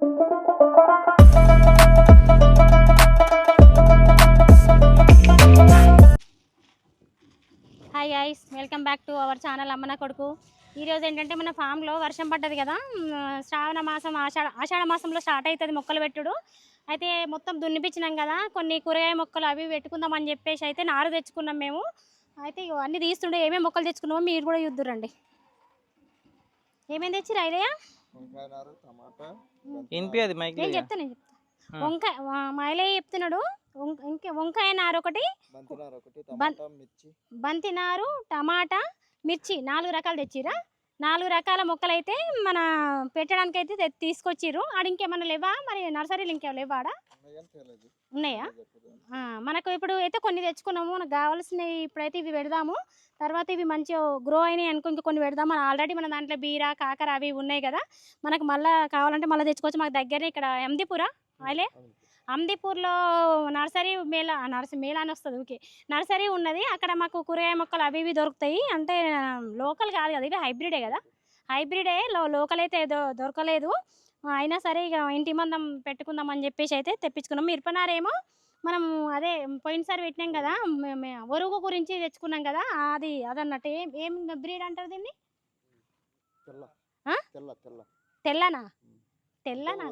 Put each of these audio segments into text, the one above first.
Hi guys welcome back to our channel అమ్మన కొడుకు ఈరోజు ఏంటంటే మన ఫామ్లో వర్షం పడ్డది కదా శ్రావణ మాసం ఆషాఢ ఆషాఢ మాసంలో స్టార్ట్ అవుతుంది మొక్కలు పెట్టుడు. అయితే మొత్తం దున్నిపించినాం కదా కొన్ని కూరగాయ మొక్కలు అవి పెట్టుకుందాం అని చెప్పేసి అయితే నారు తెచ్చుకున్నాం మేము. అయితే అన్నీ తీస్తుండే ఏమేమి మొక్కలు తెచ్చుకున్నామో మీరు కూడా చూద్దురండి. ఏమేమి తెచ్చి రైలయ్య వంకాయ నారు టమాటా వినిపించదు మైక్ నేను. వంకాయ మా ఇలయ్య చెప్తున్నాడు వంక- ఇంకా వంకాయ నారు ఒకటి బంతి నారు ఒకటి టమాటా మిర్చి నాలుగు రకాలు తెచ్చిరా నాలుగు రకాల మొక్కలు అయితే మన పెట్టడానికి అయితే తీసుకొచ్చిర్రు. ఆడ ఇంకేమన్నా లేవా? మరి నర్సరీలు ఇంకేం లేవా ఆడ? ఉన్నాయి? మనకు ఇప్పుడు అయితే కొన్ని తెచ్చుకున్నాము మనకు కావాల్సినవి ఇప్పుడైతే ఇవి పెడదాము. తర్వాత ఇవి మంచిగా గ్రో అయినాయి అనుకో ఇంకా కొన్ని పెడదాము ఆల్రెడీ మన దాంట్లో బీర కాకర అవి ఉన్నాయి కదా. మనకు మళ్ళీ కావాలంటే మళ్ళీ తెచ్చుకోవచ్చు. మాకు దగ్గరనే ఇక్కడ ఎందిపురా అవును. అమ్దిపూర్లో నర్సరీ మేళ నర్సరీ మేళ అని వస్తుంది ఓకే నర్సరీ ఉన్నది. అక్కడ మాకు కూరగాయ మొక్కలు అవి ఇవి దొరుకుతాయి. అంటే లోకల్ కాదు కదా ఇవి హైబ్రిడే కదా. హైబ్రిడే లోకల్ అయితే దొరకలేదు. అయినా సరే ఇక ఇంటి మందం పెట్టుకుందాం అని చెప్పేసి అయితే తెప్పించుకున్నాం. మిరపనారేమో మనం అదే పోయినసారి పెట్టినాం కదా ఒరుగు గురించి తెచ్చుకున్నాం కదా అది అదన్నట్టు. ఏం ఏం బ్రీడ్ అంటారు దీన్ని? తెల్లనా? తెల్లనా?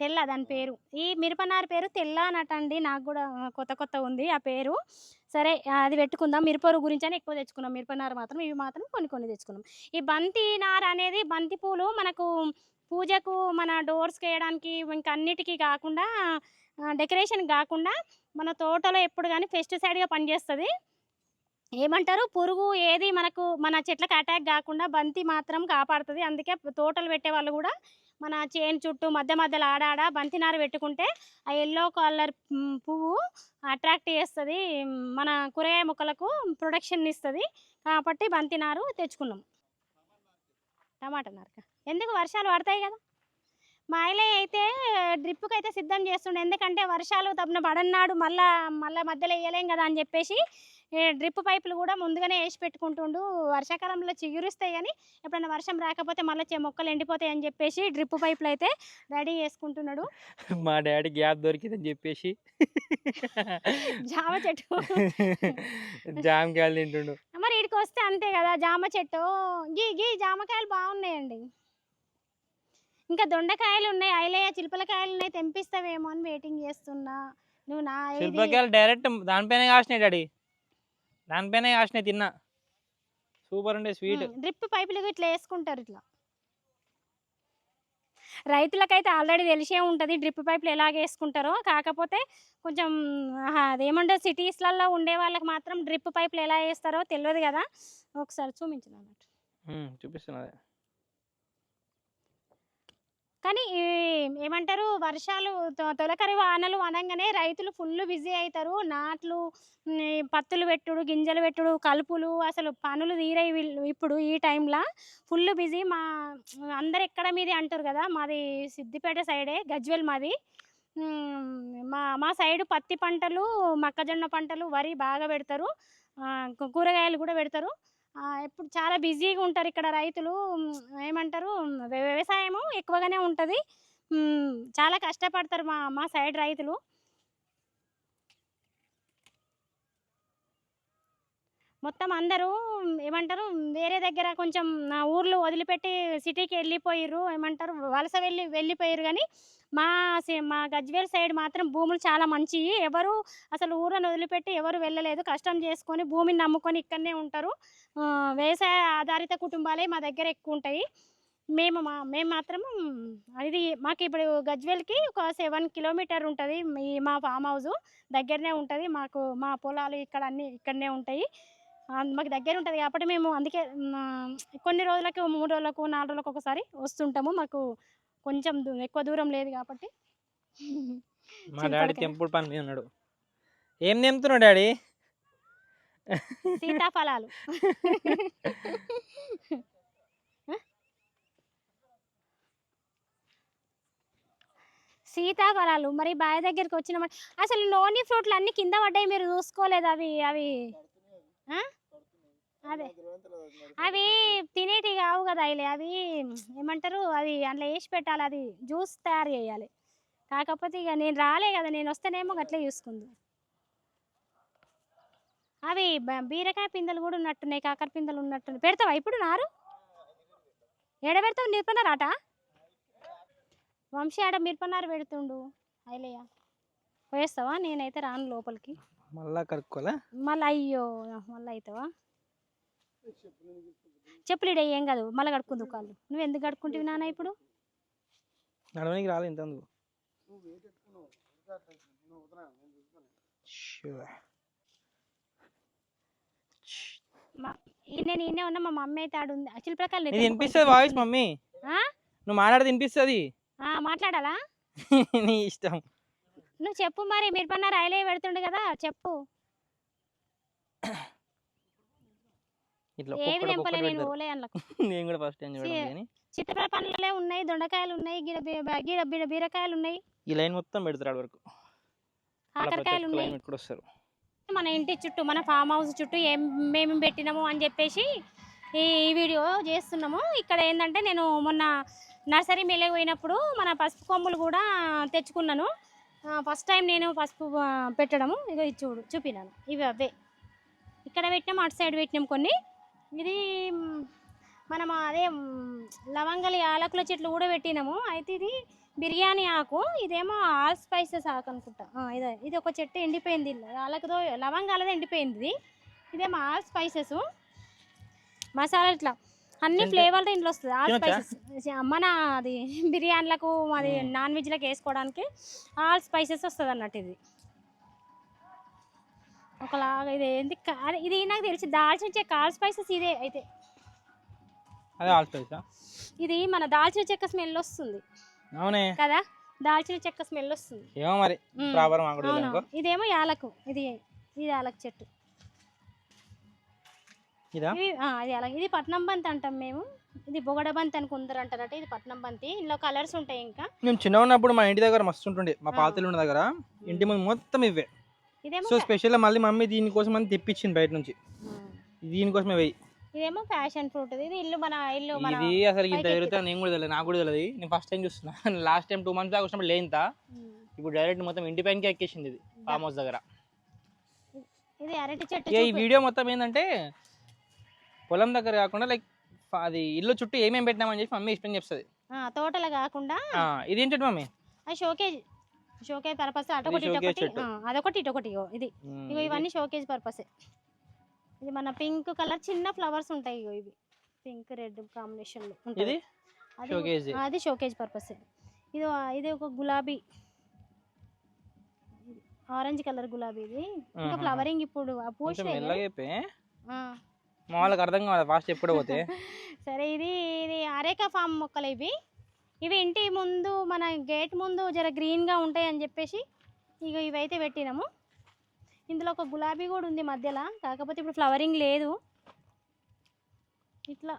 తెల్ల దాని పేరు. ఈ మిరపనారు పేరు తెల్ల అనటండి నాకు కూడా కొత్త కొత్త ఉంది ఆ పేరు. సరే అది పెట్టుకుందాం. మిరపరు గురించి అని ఎక్కువ తెచ్చుకున్నాం. మిరపనారు మాత్రం ఇవి మాత్రం కొన్ని కొన్ని తెచ్చుకున్నాం. ఈ బంతి నార అనేది బంతి పూలు మనకు పూజకు మన డోర్స్కి వేయడానికి ఇంకా అన్నిటికీ కాకుండా డెకరేషన్ కాకుండా మన తోటలో ఎప్పుడు కానీ పెస్టిసైడ్గా పనిచేస్తుంది. ఏమంటారు? పురుగు ఏది మనకు మన చెట్లకు అటాక్ కాకుండా బంతి మాత్రం కాపాడుతుంది. అందుకే తోటలు పెట్టే వాళ్ళు కూడా మన చేను చుట్టూ మధ్య మధ్యలో ఆడాడ బంతి నారు పెట్టుకుంటే ఆ ఎల్లో కలర్ పువ్వు అట్రాక్ట్ చేస్తుంది. మన కూరగాయ మొక్కలకు ప్రొడక్షన్ ఇస్తుంది. కాబట్టి బంతి నారు తెచ్చుకున్నాం. టమాటా నారక? ఎందుకు వర్షాలు పడతాయి కదా? మా ఆయలే అయితే డ్రిప్కి అయితే సిద్ధం చేస్తుండే. ఎందుకంటే వర్షాలు తప్పున పడన్నాడు మళ్ళా మళ్ళీ మధ్యలో వేయలేం కదా అని చెప్పేసి డ్రిప్ పైపులు కూడా ముందుగానే వేసి పెట్టుకుంటుండు. వర్షాకాలంలో చిగురిస్తాయి కానీ ఎప్పుడైనా వర్షం రాకపోతే మళ్ళీ మొక్కలు ఎండిపోతాయి అని చెప్పేసి డ్రిప్ పైపులు అయితే రెడీ చేసుకుంటున్నాడు. మా డాడీ గ్యాప్ దొరికిందని చెప్పేసి. జామ చెట్టు. జామకాయలు తింటుండు. మరి ఇక్కడికి వస్తే అంతే కదా జామ చెట్టు. గీ గీ జామకాయలు బాగున్నాయండి. ఇంకా దొండకాయలు ఉన్నాయి. ఐలయ్య చిలుపలకాయలు ఉన్నాయి తెంపిస్తావేమో అని వెయిటింగ్ చేస్తున్నా. నువ్వు నా ఇది శిల్పకాయలు డైరెక్ట్ దానిపైన కాసినాయి డాడీ. దానిపైన కాసినాయి తిన్నా. సూపర్ ఉండే స్వీట్. డ్రిప్ పైపులు ఇట్లా వేసుకుంటారు ఇట్లా. రైతులకైతే ఆల్రెడీ తెలిసే ఉంటుంది డ్రిప్ పైపులు ఎలాగ వేసుకుంటారో. కాకపోతే కొంచెం ఆహా, అదేమంటే సిటీస్లలో ఉండే వాళ్ళకి మాత్రం డ్రిప్ పైపులు ఎలా వేస్తారో తెలియదు కదా. ఒకసారి చూపించిన అన్నట్టు చూపిస్తున్నది కానీ ఈ ఏమంటారు? వర్షాలు తొ- తొలకరి వానలు అనగానే రైతులు ఫుల్ బిజీ అవుతారు నాట్లు పత్తులు పెట్టుడు గింజలు పెట్టుడు కలుపులు అసలు పనులు తీరాయి ఇప్పుడు ఈ టైంలో. ఫుల్ బిజీ మా అందరు ఎక్కడ మీది అంటారు కదా? మాది సిద్దిపేట సైడే గజ్వెల్ మాది. మా మా సైడు పత్తి పంటలు మొక్కజొన్న పంటలు వరి బాగా పెడతారు. కూరగాయలు కూడా పెడతారు. ఇప్పుడు చాలా బిజీగా ఉంటారు ఇక్కడ రైతులు. ఏమంటారు? వ్య- వ్యవసాయము ఎక్కువగానే ఉంటుంది. చాలా కష్టపడతారు మా మా సైడ్ రైతులు. మొత్తం అందరూ ఏమంటారు వేరే దగ్గర కొంచెం నా ఊర్లు వదిలిపెట్టి సిటీకి వెళ్ళిపోయిర్రు ఏమంటారు వలస వెళ్ళి వెళ్ళిపోయారు కానీ మా మా గజ్వేల్ సైడ్ మాత్రం భూములు చాలా మంచివి ఎవరు అసలు ఊరను వదిలిపెట్టి ఎవరు వెళ్ళలేదు. కష్టం చేసుకొని భూమిని నమ్ముకొని ఇక్కడనే ఉంటారు. వ్యవసాయ ఆధారిత కుటుంబాలే మా దగ్గర ఎక్కువ ఉంటాయి. మేము మా మేము మాత్రం ఇది మాకు ఇప్పుడు గజ్వేల్కి ఒక సెవెన్ కిలోమీటర్ ఉంటుంది. మా ఫామ్ హౌస్ దగ్గరనే ఉంటుంది. మాకు మా పొలాలు ఇక్కడ అన్నీ ఇక్కడనే ఉంటాయి. మాకు దగ్గర ఉంటుంది కాబట్టి మేము అందుకే కొన్ని రోజులకు మూడు రోజులకు నాలుగు రోజులకు ఒకసారి వస్తుంటాము. మాకు కొంచెం ఎక్కువ దూరం లేదు కాబట్టి. మా డాడీ. తెంపుడు పని మీద ఉన్నాడు. ఏం తెంపుతున్నావు డాడీ? సీతాఫలాలు. సీతాఫలాలు. మరి బావి దగ్గరికి వచ్చిన అసలు నోని ఫ్రూట్లు అన్ని కింద పడ్డాయి. మీరు చూసుకోలేదు అవి అవి? అదే. అవి తినేటి కావు కదా అయిలే అవి ఏమంటారు? అవి అందులో వేసి పెట్టాలి. అది జ్యూస్ తయారు చేయాలి. కాకపోతే ఇక నేను రాలే కదా. నేను వస్తేనేమో అట్లే చూసుకుంది. అవి బీరకాయ పిందెలు కూడా ఉన్నట్టున్నాయి. కాకర పిందెలు ఉన్నట్టున్నాయి. పెడతావా? ఇప్పుడు నారు? ఏడ పెడతావు? మిరపనారాట వంశీ ఆడ మిరపనారు పెడుతుండు. అయిలయ్య పోయేస్తావా? నేనైతే రాను లోపలికి. మళ్ళా కడుక్కోవాలా మళ్ళీ అయ్యో మళ్ళీ అవుతావా చెప్పులు ఇడే ఏం కాదు మళ్ళీ కడుక్కుందు కాళ్ళు. నువ్వు ఎందుకు కడుక్కుంటువి నాన్న ఇప్పుడు? నడవనికి రాలేదు ఇంత అందుకు. నేను ఈయనే ఉన్నా మా మమ్మీ అయితే ఆడుంది అసలు ప్రకారం ఇది వినిపిస్తుంది వాయిస్ మమ్మీ. ఆ? నువ్వు మాట్లాడితే వినిపిస్తుంది. మాట్లాడాలా? నీ ఇష్టం. నువ్వు చెప్పు మరి మీరు పన్న రైలే పెడుతుండు కదా చెప్పు. ఇట్లా ఏవి తెంపలే నేను అందులో. నేను కూడా ఫస్ట్ టైం చూడడం కానీ పండ్లే ఉన్నాయి దొండకాయలు ఉన్నాయి గిడ బీ- బీ- గిడ బీ- బీరకాయలు ఉన్నాయి. ఈ లైన్ మొత్తం పెడతారు ఆడ వరకు. కాకరకాయలు ఒక్క ఉన్నాయి. పెట్టుకుని వస్తారు. మన ఇంటి చుట్టూ మన ఫామ్ హౌస్ చుట్టూ ఏం మేము పెట్టినాము అని చెప్పేసి ఈ ఈ వీడియో చేస్తున్నాము. ఇక్కడ ఏంటంటే నేను మొన్న నర్సరీ మేలే పోయినప్పుడు మన పసుపు కొమ్ములు కూడా తెచ్చుకున్నాను. ఫస్ట్ టైం నేను పసుపు పెట్టడము. ఇక ఇది చూడు చూపినాను. ఇవి అవే. ఇక్కడ పెట్టినాము అటు సైడ్ పెట్టినాం కొన్ని. ఇది మనం అదే లవంగలి ఆలకుల చెట్లు కూడా పెట్టినాము. అయితే ఇది బిర్యానీ ఆకు ఇదేమో ఆల్ స్పైసెస్ ఆకు అనుకుంటా. ఇదే ఇది ఒక చెట్టు ఎండిపోయింది యాలకుతో లవంగాలది ఎండిపోయింది ఇది. ఇదేమో ఆల్ స్పైసెస్. మసాలా ఇట్లా. అన్ని ఫ్లేవర్లు ఇంట్లో వస్తుంది. ఆల్? స్పైసెస్. మన అది బిర్యానీలకు అది. నాన్ వెజ్లకు వేసుకోవడానికి ఆల్ స్పైసెస్ వస్తుంది అన్నట్టు ఇది. ఒకలాగా ఇది ఏంది? ఇది నాకు తెలిసి దాల్చిన చెక్క ఆల్ స్పైసెస్ ఇదే అయితే. అదే ఆల్ స్పైసా? ఇది మన దాల్చిన చెక్క స్మెల్ వస్తుంది. అవునే. కదా? దాల్చిన చెక్క స్మెల్ వస్తుంది. ఏమో మరి. ప్రాపర్. ఇదేమో యాలకు. ఇది ఇది యాలక్ చెట్టు. ఇదా? ఇవి అది యాలక్ ఇది పట్నం బంతి అంటాం మేము. ఇది బొగడ బంతి అని కొందరు అంటారట ఇది పట్నం బంతి. ఇందులో కలర్స్ ఉంటాయి ఇంకా. మేము చిన్న ఉన్నప్పుడు మా ఇంటి దగ్గర మస్తు ఉంటుండే మా. పాతలు ఉన్న దగ్గర. ఇంటి ముందు మొత్తం ఇవే. సో స్పెషల్గా మళ్ళీ మమ్మీ దీనికోసం అని తెప్పించింది బయట నుంచి. ఉమ్. దీనికోసమే వెయ్యి ఇదేమో ప్యాషన్ ఫ్రూట్ ఇది ఇల్లు మన ఇల్లు మన ఇది అసలు ఇంత ఎగురుతా నేను కూడా తెలియదు నాకు కూడా తెలియదు. నేను ఫస్ట్ టైం చూస్తున్నా. లాస్ట్ టైం టూ మంత్స్ దాకా వచ్చినప్పుడు లేంత. ఇప్పుడు డైరెక్ట్ మొత్తం ఇంటి పైనకి ఎక్కేసింది ఇది ఫామ్ హౌస్ దగ్గర. ఇది అరటి చెట్టు ఇక ఈ. వీడియో మొత్తం ఏంటంటే పొలం దగ్గర కాకుండా లైక్ అది ఇల్లు చుట్టూ ఏమేమి పెట్టినామని చెప్పి మమ్మీ ఎక్స్ప్లెయిన్ చేస్తుంది ఆ, తోటలు కాకుండా ఇది ఏంటి మమ్మీ? అది షోకేజ్ షోకేజ్ పర్పస్ అటొకటి ఇటొకటి అదొకటి ఇటొకటి ఇది. ఇగో ఇవన్నీ షోకేజ్ పర్పసే ఇది మన పింక్ కలర్ చిన్న ఫ్లవర్స్ ఉంటాయి ఇగో ఇవి. పింక్ రెడ్ కాంబినేషన్లో. ఇది. ఆ, అది షోకేజ్ పర్పస్ ఇది ఇది ఒక గులాబీ. ఆరెంజ్ కలర్ గులాబీ ఇది. ఇంకా. ఫ్లవరింగ్ ఇప్పుడు ఆ కొంచెం మా వాళ్ళకి అర్థం కావాలి ఫాస్ట్ ఎప్పుడు పోతే. సరే ఇది ఇది అరేకా ఫామ్ మొక్కలు ఇవి. ఇవి ఇంటి ముందు మన గేట్ ముందు జర గ్రీన్గా ఉంటాయి అని చెప్పేసి ఇక ఇవైతే పెట్టినాము. ఇందులో ఒక గులాబీ కూడా ఉంది మధ్యలో కాకపోతే ఇప్పుడు ఫ్లవరింగ్ లేదు. ఇట్లా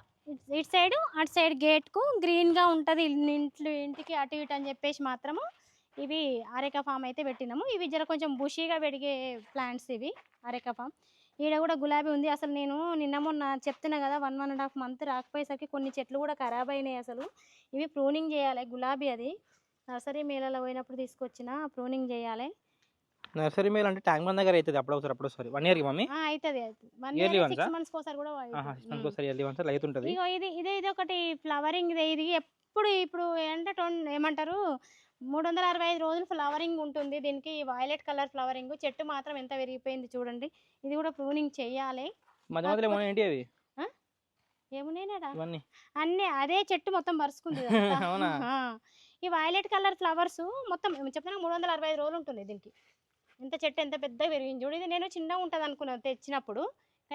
ఇటు సైడ్ అటు సైడ్ గేట్కు గ్రీన్గా ఉంటుంది ఇంట్లో ఇంటికి అటు ఇటు అని చెప్పేసి మాత్రము ఇవి అరేకా ఫామ్ అయితే పెట్టినాము. ఇవి జర కొంచెం బుషీగా పెరిగే ప్లాంట్స్ ఇవి అరేకా ఫామ్. ఈడ కూడా గులాబీ ఉంది. అసలు నేను నిన్న మొన్న చెప్తున్నా కదా one one and half month రాకపోయేసరికి కొన్ని చెట్లు కూడా ఖరాబ్ అయినాయి అసలు. ఇవి ప్రూనింగ్ చేయాలి గులాబీ అది. నర్సరీ మేళలో పోయినప్పుడు తీసుకొచ్చిన ప్రూనింగ్ చేయాలి. నర్సరీ మేల్ అంటే ట్యాంక్ బండ్ దగ్గర అవుతుంది అప్పుడు ఒకసారి అప్పుడు ఒకసారి వన్ ఇయర్కి మమ్మీ? అవుతుంది వన్ ఇయర్ సిక్స్? మంత్స్కి ఒకసారి కూడా. ఉమ్. ఒకసారి వెళ్ళి వన్ సార్ అవుతుంటుంది ఇది ఇదే ఇది ఒకటి ఫ్లవరింగ్ ఇదే ఇది ఎప్పుడు ఇప్పుడు అంటే టొన్- ఏమంటారు? మూడు వందల అరవై ఐదు రోజులు ఫ్లవరింగ్ ఉంటుంది. దీనికి వైలెట్ కలర్ ఫ్లవరింగ్. చెట్టు మాత్రం ఎంత విరిగిపోయింది చూడండి. ఇది కూడా ప్రూనింగ్ అవి? ఏమున్నాయినాడా? అన్నీ. అదే చెట్టు మొత్తం పరుచుకుంది? ఆ. ఈ వైలెట్ కలర్ ఫ్లవర్స్ మొత్తం చెప్తున్నా మూడు వందల అరవై ఐదు రోజులు ఉంటుంది దీనికి. ఇంత చెట్టు ఎంత పెద్ద పెరిగింది చూడు. ఇది నేను చిన్నగా ఉంటుంది అనుకున్నాను తెచ్చినప్పుడు.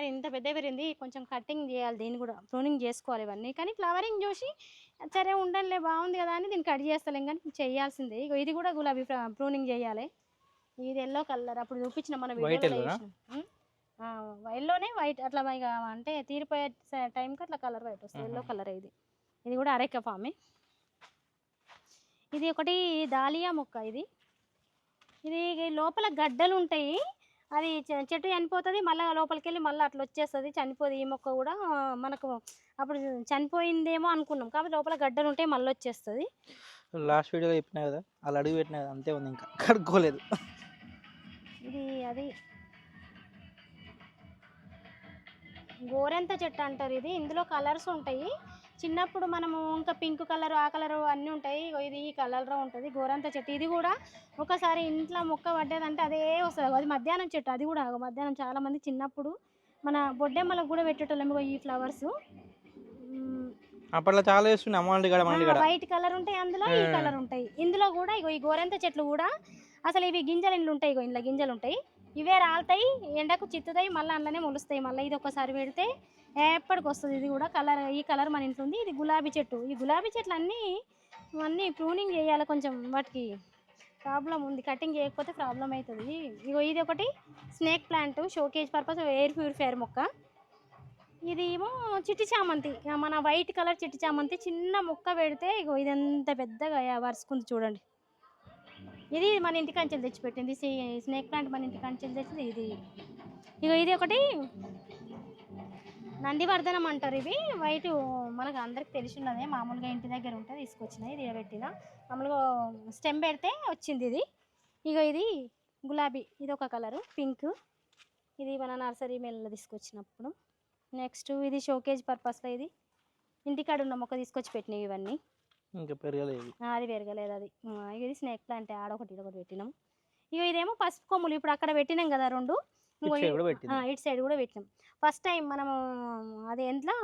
కానీ ఇంత పెద్ద పెరిగింది కొంచెం కటింగ్ చేయాలి దీన్ని కూడా ప్రూనింగ్ చేసుకోవాలి ఇవన్నీ. కానీ ఫ్లవరింగ్ చూసి సరే ఉండలే బాగుంది కదా అని దీన్ని కట్ చేస్తలేం కానీ చేయాల్సిందే. ఇది కూడా గులాబీ ప్రూనింగ్ చేయాలి. ఇది ఎల్లో కలర్ అప్పుడు చూపించిన మన. ఎల్లోనే వైట్ అట్లా ఇక అంటే తీరిపోయే టైంకి అట్లా కలర్ వైట్ వస్తుంది. ఎల్లో. కలర్ ఇది. ఇది కూడా అరేక ఫామే ఇది ఒకటి దాలియా మొక్క ఇది. ఇది లోపల గడ్డలు ఉంటాయి. అది చెట్టు చనిపోతుంది మళ్ళీ లోపలికి వెళ్ళి మళ్ళీ అట్లా వచ్చేస్తుంది చనిపోదు ఈ మొక్క కూడా మనకు అప్పుడు చనిపోయిందేమో అనుకున్నాం. కాబట్టి లోపల గడ్డలు ఉంటాయి మళ్ళీ వచ్చేస్తుంది లాస్ట్ వీడియోలో చెప్పినా కదా అలా అడుగు పెట్టినా కదా అంతే ఉంది ఇంకా కడుక్కోలేదు. ఇది అది. గోరెంత చెట్టు అంటారు ఇది ఇందులో కలర్స్ ఉంటాయి. చిన్నప్పుడు మనము ఇంకా పింక్ కలర్ ఆ కలర్ అన్నీ ఉంటాయి. ఇది ఈ కలర్లో ఉంటుంది. గోరంత చెట్టు. ఇది కూడా ఒకసారి ఇంట్లో మొక్క పడ్డదంటే అదే వస్తుంది. అది మధ్యాహ్నం చెట్టు. అది కూడా మధ్యాహ్నం చాలా మంది చిన్నప్పుడు మన బొడ్డెమ్మలకు కూడా పెట్టేటోళ్ళం. ఇగో ఈ ఫ్లవర్స్. అప్పట్లో చాలా కాడ వైట్ కలర్ ఉంటాయి అందులో ఈ. కలర్ ఉంటాయి. ఇందులో కూడా ఇగో ఈ గోరెంత చెట్లు కూడా అసలు ఇవి గింజలు ఇండ్లు ఉంటాయి. ఇగో ఇంట్లో గింజలు ఉంటాయి. ఇవే రాలుతాయి ఎండకు చిత్తుతాయి మళ్ళీ అందులోనే మొలుస్తాయి. మళ్ళీ ఇది ఒకసారి పెడితే ఎప్పటికి వస్తుంది? ఇది కూడా కలర్ ఈ కలర్ మన ఇంట్లో ఉంది. ఇది గులాబీ చెట్టు. ఈ గులాబీ చెట్లు అన్నీ అన్నీ ప్రూనింగ్ చేయాలి కొంచెం. వాటికి ప్రాబ్లం ఉంది. కటింగ్ చేయకపోతే ప్రాబ్లం అవుతుంది ఇగో ఇది ఒకటి snake plant showcase purpose air purifier మొక్క. ఇది ఏమో చిట్టి చామంతి. మన వైట్ కలర్ చిట్టి చామంతి చిన్న మొక్క పెడితే ఇగో ఇది ఎంత పెద్దగా వరుసుకుంది చూడండి. ఇది మన ఇంటి కంచెలు తెచ్చిపెట్టింది. స్నేక్ ప్లాంట్ మన ఇంటి కంచెలు తెచ్చింది ఇది. ఇగో ఇది ఒకటి నందివర్ధనం అంటారు ఇవి. వైట్ మనకు అందరికి తెలిసి ఉన్నదే మామూలుగా ఇంటి దగ్గర ఉంటే తీసుకొచ్చిన ఇది పెట్టిన మామూలుగా స్టెమ్ పెడితే వచ్చింది ఇది. ఇగో ఇది గులాబీ. ఇది ఒక కలరు పింక్. ఇది మన నర్సరీ మేళలో తీసుకొచ్చినప్పుడు. నెక్స్ట్ ఇది షోకేజ్ పర్పస్లో ఇది. ఇంటికాడ ఉన్న మొక్క తీసుకొచ్చి పెట్టినవి ఇవన్నీ. ఇంకా పెరగలేదు. అది పెరగలేదు అది. ఇది స్నేక్ ప్లాంట్ ఆడొకటి ఇదొకటి పెట్టినాం. ఇగో ఇదేమో పసుపు కొమ్ములు ఇప్పుడు అక్కడ పెట్టినాం కదా రెండు. ఇంకో ఇటు సైడ్ కూడా పెట్టినాం. ఫస్ట్ టైం మనము అది ఎంట్లో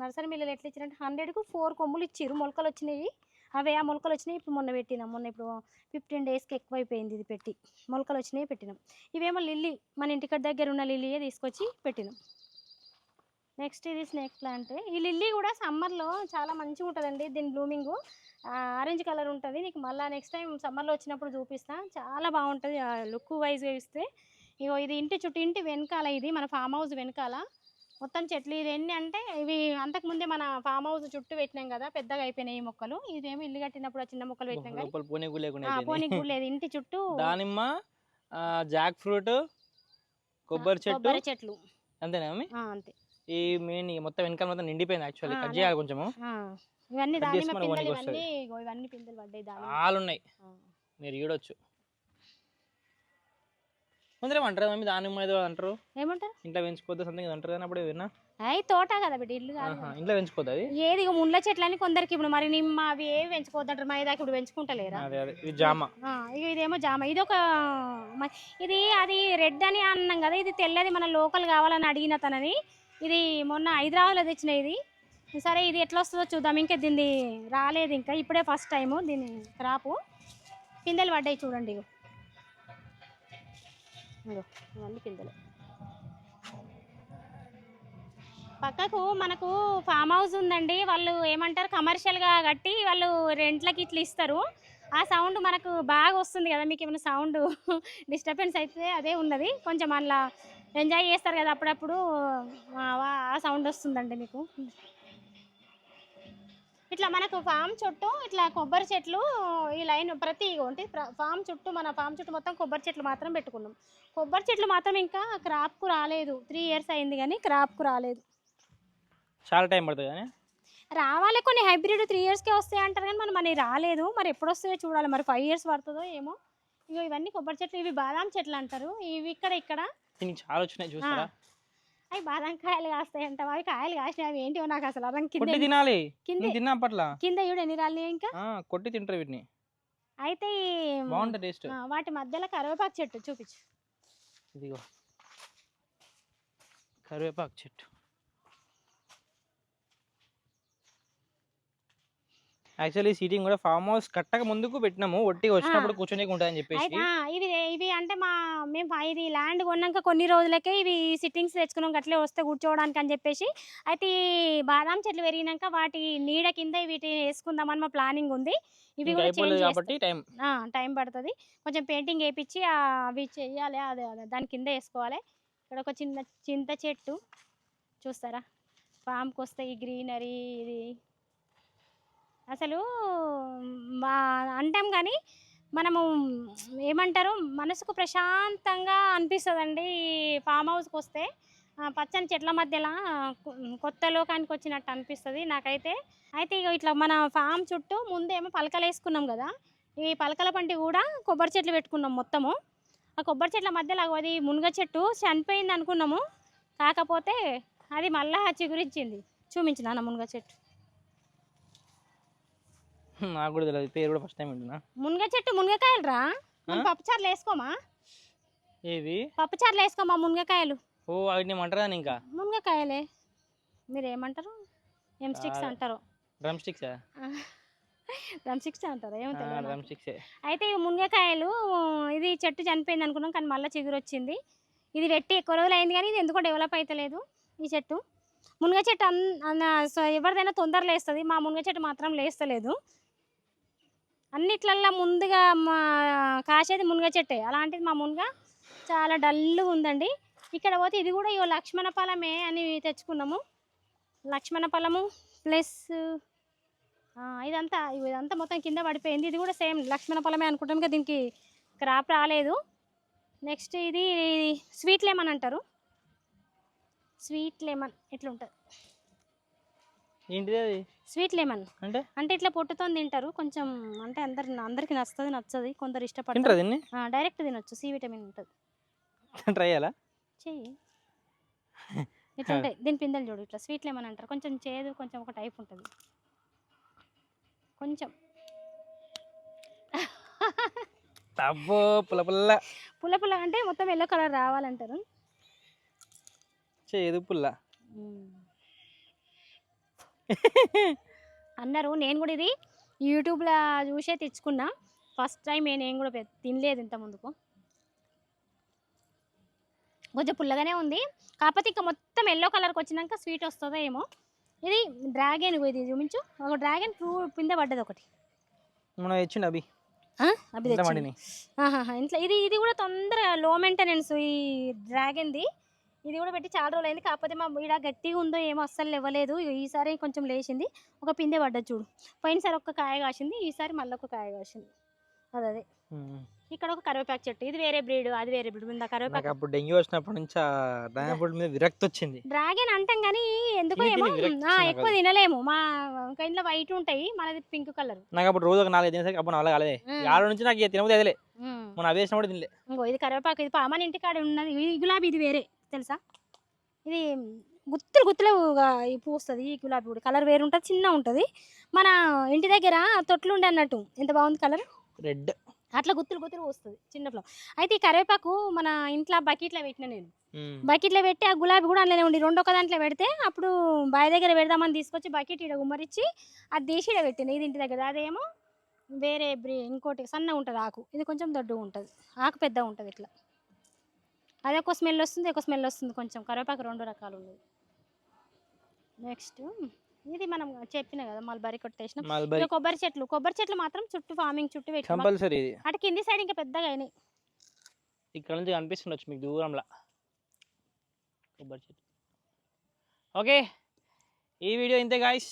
నర్సరీ మిల్లలు ఎట్లా ఇచ్చారంటే హండ్రెడ్కు ఫోర్ కొమ్ములు ఇచ్చిర్రు. మొలకలు వచ్చినాయి. అవే ఆ మొలకలు వచ్చినాయి. ఇప్పుడు మొన్న పెట్టినాం. మొన్న ఇప్పుడు ఫిఫ్టీన్ డేస్కి ఎక్కువైపోయింది ఇది పెట్టి. మొలకలు వచ్చినాయి పెట్టినాం. ఇవేమో లిల్లీ మన ఇంటికడ దగ్గర ఉన్న లిల్లీయే తీసుకొచ్చి పెట్టినాం. నెక్స్ట్ ఇది స్నేక్ ప్లాంట్. ఈ లిల్లీ కూడా సమ్మర్లో చాలా మంచిగా ఉంటుందండి దీని బ్లూమింగ్. ఆరెంజ్ కలర్ ఉంటుంది. నీకు మళ్ళీ నెక్స్ట్ టైం సమ్మర్లో వచ్చినప్పుడు చూపిస్తా. చాలా బాగుంటుంది. లుక్ వైజ్గా ఇస్తే ఇగో ఇది ఇంటి చుట్టూ ఇంటి వెనకాల ఇది మన ఫామ్ హౌస్ వెనకాల. మొత్తం చెట్లు ఇది ఎన్ని అంటే ఇవి అంతకుముందే మన ఫామ్ హౌస్ చుట్టూ పెట్టినాం కదా పెద్దగా అయిపోయినాయి ఈ మొక్కలు. ఇదేమో ఇల్లు కట్టినప్పుడు చిన్న మొక్కలు పెట్టినాం లోపల పోనీ కూడా లేకుండా ఆ, అయిపోయింది. పోనీకి కూడా లేదు. ఇంటి చుట్టూ దానిమ్మ జాక్ ఫ్రూట్ కొబ్బరి చెట్టు. కొబ్బరి చెట్లు. అంతేనా అంతే. ఈ మెయిన్ మొత్తం వెనకాల మొత్తం నిండిపోయింది యాక్చువల్లీ కట్. చేయాలి కొంచెము. ఇవన్నీ దానిమ్మ పిందెలు. ఇవన్నీ ఇవన్నీ పిందెలు పడ్డాయి దానిమ్మ. చాలా ఉన్నాయి. మీరు చూడొచ్చు కొందరు ఏమంటారు మమ్మీ దానిమ్మ ఏదో అంటారు. ఏమంటారు? ఇంట్లో పెంచుకోవద్దు సంథింగ్ అంటారు కానీ అప్పుడు విన్నా. అయి తోట కదా బిడ్డ ఇల్లు కాదు ఇంట్లో పెంచుకోవద్దు అది? ఏది ముళ్ళ చెట్లని కొందరికి ఇప్పుడు మరి నిమ్మ అవి ఏవి పెంచుకోవద్దంటారు? మా దాకా ఇప్పుడు పెంచుకుంటలేరా? అదే అదే. ఇది జామ. ఇదేమో జామ. ఇది ఒక ఇది అది రెడ్ అని అన్నాం కదా ఇది తెల్లది మన లోకల్ కావాలని అడిగిన తనని. ఇది మొన్న హైదరాబాద్లో తెచ్చిన ఇది. సరే ఇది ఎట్లా వస్తుందో చూద్దాం. ఇంకా దీన్ని రాలేదు ఇంకా. ఇప్పుడే ఫస్ట్ టైము దీని క్రాపు. పిందెలు పడ్డాయి చూడండి ఇగో. ఇవన్నీ పిందెలు. పక్కకు మనకు ఫామ్ హౌస్ ఉందండి. వాళ్ళు ఏమంటారు కమర్షియల్గా కట్టి వాళ్ళు రెంట్లకి ఇట్లా ఇస్తారు. ఆ సౌండ్ మనకు బాగా వస్తుంది కదా మీకు ఏమైనా సౌండ్ డిస్టర్బెన్స్ అయితే అదే ఉన్నది. కొంచెం అలా ఎంజాయ్ చేస్తారు కదా అప్పుడప్పుడు. ఆ సౌండ్ వస్తుందండి మీకు. ఇట్లా మనకు ఫామ్ చుట్టూ ఇట్లా కొబ్బరి చెట్లు ఈ లైన్ ప్రతి అంటే ఫామ్ చుట్టూ మన ఫామ్ చుట్టూ మొత్తం కొబ్బరి చెట్లు మాత్రం పెట్టుకున్నాం. కొబ్బరి చెట్లు మాత్రం ఇంకా క్రాప్కు రాలేదు. త్రీ ఇయర్స్ అయింది కానీ క్రాప్కు రాలేదు. చాలా టైం పడుతుంది కానీ? రావాలి కొన్ని హైబ్రిడ్ త్రీ ఇయర్స్కే వస్తాయి అంటారు కానీ మన రాలేదు. మరి ఎప్పుడు వస్తాయో చూడాలి. మరి ఫైవ్ ఇయర్స్ పడుతుందో ఏమో. ఇగో ఇవన్నీ కొబ్బరి చెట్లు ఇవి బాదాం చెట్లు అంటారు. ఇవి ఇక్కడ ఇక్కడ. దీనికి చాలా వచ్చినాయి చూస్తారా? అవి బాదం కాయలు కాస్తాయి అంటావు అవి కాయలు కాసినాయి అవి ఏంటివో నాకు అసలు అర్థం కొట్టి తినాలి. కింద నేను తిన్నా అప్పట్లో? కింద చూడు ఎన్ని రాలి ఇంకా? కొట్టి తింటారు వీటిని. అయితే బాగుంటుంది టేస్ట్. వాటి మధ్యలో కరివేపాకు చెట్టు చూపించు. ఇదిగో. కరివేపాకు చెట్టు. యాక్చువల్లీ సీటింగ్ కూడా ఫామ్ హౌస్ కట్టక ముందుకు పెట్టినాము. ఒట్టిగా వచ్చినప్పుడు కూర్చొని ఉంటుందని చెప్పేసి. ఇవి ఇవి అంటే మా మేము ఇది ల్యాండ్ కొన్నాక కొన్ని రోజులకే ఇవి సిట్టింగ్స్ తెచ్చుకున్నాం. అట్లే వస్తే కూర్చోవడానికి అని చెప్పేసి. అయితే ఈ బాదాం చెట్లు పెరిగినాక వాటి నీడ కింద వీటిని వేసుకుందామని మా ప్లానింగ్ ఉంది. ఇవి కూడా చేంజ్ కాబట్టి టైం. టైం పడుతుంది. కొంచెం పెయింటింగ్ వేయించి అవి చెయ్యాలి అదే అదే దాని కింద వేసుకోవాలి. ఇక్కడ ఒక చిన్న చింత చెట్టు. చూస్తారా? ఫామ్కి వస్తే ఈ గ్రీనరీ ఇది అసలు అంటాం కానీ మనము ఏమంటారు మనసుకు ప్రశాంతంగా అనిపిస్తుందండి ఈ ఫామ్ హౌస్కి వస్తే పచ్చని చెట్ల మధ్యలో కొత్త లోకానికి వచ్చినట్టు అనిపిస్తుంది నాకైతే. అయితే ఇగో ఇట్లా మన ఫామ్ చుట్టూ ముందేమో పలకలు వేసుకున్నాం కదా ఈ పలకల పంటి కూడా కొబ్బరి చెట్లు పెట్టుకున్నాం మొత్తము. ఆ కొబ్బరి చెట్ల మధ్యలో అది మునగ చెట్టు చనిపోయింది అనుకున్నాము కాకపోతే అది మళ్ళా చిగురించింది చూపించిన మునగ చెట్టు? నాకు కూడా తెలియదు పేరు కూడా ఫస్ట్ టైం వింటున్నా. మునగ చెట్టు మునగకాయలు రా? పప్పుచారులు వేసుకోమా? ఏవి? పప్పుచారులు వేసుకోమా మునగకాయలు? ఓ వాటిని ఏమంటారు ఇంకా? మునగకాయలే. మీరు ఏమంటారు ఎం స్టిక్స్. అంటారు? డ్రమ్ స్టిక్స్ రమ్ స్టిక్స్ అంటారు? ఏమో డ్రమ్. స్టిక్సే. అయితే ఈ మునగకాయలు ఇది చెట్టు చనిపోయింది అనుకున్నాం కానీ మళ్ళీ చిగురు వచ్చింది ఇది పెట్టి ఎక్కువ రోజులు అయింది కానీ ఇది ఎందుకో డెవలప్ అవుతలేదు ఈ చెట్టు. మునగ చెట్టు అన్ అన్న- ఎవరిదైనా తొందర లేస్తుంది మా మునగ చెట్టు మాత్రం లేస్తలేదు. అన్నిట్లల్లో ముందుగా మా కాసేది మునగ చెట్టే. అలాంటిది మా మునగ చాలా డల్గా ఉందండి. ఇక్కడ పోతే ఇది కూడా ఇగో లక్ష్మణ ఫలమే అని తెచ్చుకున్నాము. లక్ష్మణ ఫలము ప్లస్ ఇదంతా ఇదంతా మొత్తం కింద పడిపోయింది. ఇది కూడా సేమ్ లక్ష్మణ ఫలమే అనుకుంటాం ఇంకా దీనికి క్రాప్ రాలేదు. నెక్స్ట్ ఇది స్వీట్ లెమన్ అంటారు. స్వీట్ లెమన్ ఎట్లుంటుంది? ఉంటుంది ఏంటిది అది? Sweet lemon. అంటే? అంటే ఇట్లా పొట్టుతో తింటారు. కొంచెం అంటే అందరి అందరికి నచ్చుతుంది నచ్చదు. కొందరు ఇష్టపడతారు. దీన్ని? డైరెక్ట్ తినొచ్చు. సి విటమిన్ ఉంటుంది. ట్రై చేయాలా? చెయ్యి. ఇట్లా ఉంటాయి. దీని పిందెలు చూడు. ఇట్లా స్వీట్ లెమన్ అంటారు. కొంచెం చేదు కొంచెం ఒక టైప్ ఉంటుంది. కొంచెం. అబ్బో పుల్ల పుల్ల. పుల్ల పుల్ల అంటే మొత్తం ఎల్లో కలర్ రావాలంటారు. చేదు పుల్ల. అన్నారు. నేను కూడా ఇది యూట్యూబ్లో చూసే తెచ్చుకున్నా. ఫస్ట్ టైం నేను కూడా పె- తినలేదు ఇంత ముందుకు. కొంచెం పుల్లగానే ఉంది. కాకపోతే ఇంకా మొత్తం ఎల్లో కలర్కి వచ్చినాక స్వీట్ వస్తుందో ఏమో. ఇది డ్రాగన్ ఇది చూపించు. ఒక డ్రాగన్ ఫ్రూ పింద పడ్డది ఒకటి. మనం తెచ్చిండు అభి. ఆహాహా, ఇంట్లో ఇది ఇది కూడా తొందరగా లో మెయింటెనెన్స్ ఈ డ్రాగన్ది ఇది కూడా పెట్టి చాలా రోజులు అయింది కాకపోతే మా ఈడ గట్టిగా ఉందో ఏమో అస్సలు ఇవ్వలేదు ఈసారి కొంచెం లేచింది. ఒక పిందె పడ్డది చూడు. పోయినసారి ఒక్క కాయ కాసింది. ఈసారి మళ్ళీ ఒక కాయ కాసింది. అదే. ఇక్కడ ఒక కరివేపాకు చెట్టు. ఇది వేరే బ్రీడ్. అది వేరే బ్రీడ్. నాకు కరివేపాకు? అప్పుడు డెంగ్యూ వచ్చినప్పటి నుంచి డ్రాగన్ ఫ్రూట్ మీద విరక్తి వచ్చింది. డ్రాగన్ అంటాం కానీ ఎందుకో ఏమో ఎక్కువ తినలేము. మా ఇంట్లో వైట్ ఉంటాయి. మనది పింక్ కలర్. నాకు అప్పుడు రోజు ఒక నాలుగు తినేసరికి అప్పుడు నాలుగు కాలేదే. ఆరు నుంచి నాకు తినబుద్ధి అదిలే మనం అవి వేసినప్పుడు తినలే. ఇంకో ఇది కరివేపాకు. ఇది పా- మన ఇంటికాడ ఉన్నది. ఈ గులాబీ ఇది వేరే. తెలుసా? ఇది గుత్తులు గుత్తులు ఈ పూస్తుంది ఈ గులాబీ కూడా కలర్ వేరు ఉంటుంది చిన్న ఉంటుంది. మన ఇంటి దగ్గర తొట్లు ఉండే అన్నట్టు. ఎంత బాగుంది కలర్ రెడ్ అట్లా గుత్తులు గుత్తులు వస్తుంది చిన్న ఫ్లవర్ అయితే ఈ కరివేపాకు మన ఇంట్లో బకెట్లో పెట్టిన నేను. బకెట్లో పెట్టి ఆ గులాబీ కూడా అందులోనే ఉండి రెండు ఒక దాంట్లో పెడితే అప్పుడు బావి దగ్గర పెడదామని తీసుకొచ్చి బకెట్ ఇక్కడ ఉమ్మరిచ్చి అది తీసి ఇక్కడ పెట్టింది ఇది ఇంటి దగ్గర. అదేమో వేరే బ్రీ ఇంకోటి సన్నగా ఉంటుంది ఆకు. ఇది కొంచెం దొడ్డుగా ఉంటుంది. ఆకు పెద్దగా ఉంటుంది ఇట్లా. అది ఒక స్మెల్ వస్తుంది ఒక స్మెల్ వస్తుంది కొంచెం. కరివేపాకు రెండు రకాలు ఉన్నాయి. నెక్స్ట్ ఇది మనం చెప్పిన కదా మల్బరీ కొట్టేసిన కొబ్బరి చెట్లు. కొబ్బరి చెట్లు మాత్రం చుట్టూ ఫార్మింగ్ చుట్టూ కంపల్సరీ ఇది. అటు కింది సైడ్ ఇంకా పెద్దగా అయినాయి. ఇక్కడ నుంచి కనిపిస్తుండొచ్చు మీకు దూరంలో. కొబ్బరి చెట్టు. ఓకే ఈ వీడియో ఇంతే గాయస్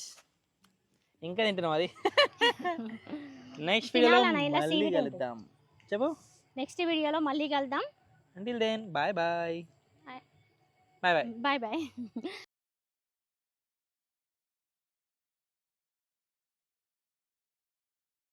ఇంకా తింటున్నాం అది. నెక్స్ట్ వీడియోలో మళ్ళీ. కలుద్దాం. చెప్పు. నెక్స్ట్ వీడియోలో మళ్ళీ కలుద్దాం. Until then, bye bye. Bye bye. Bye bye.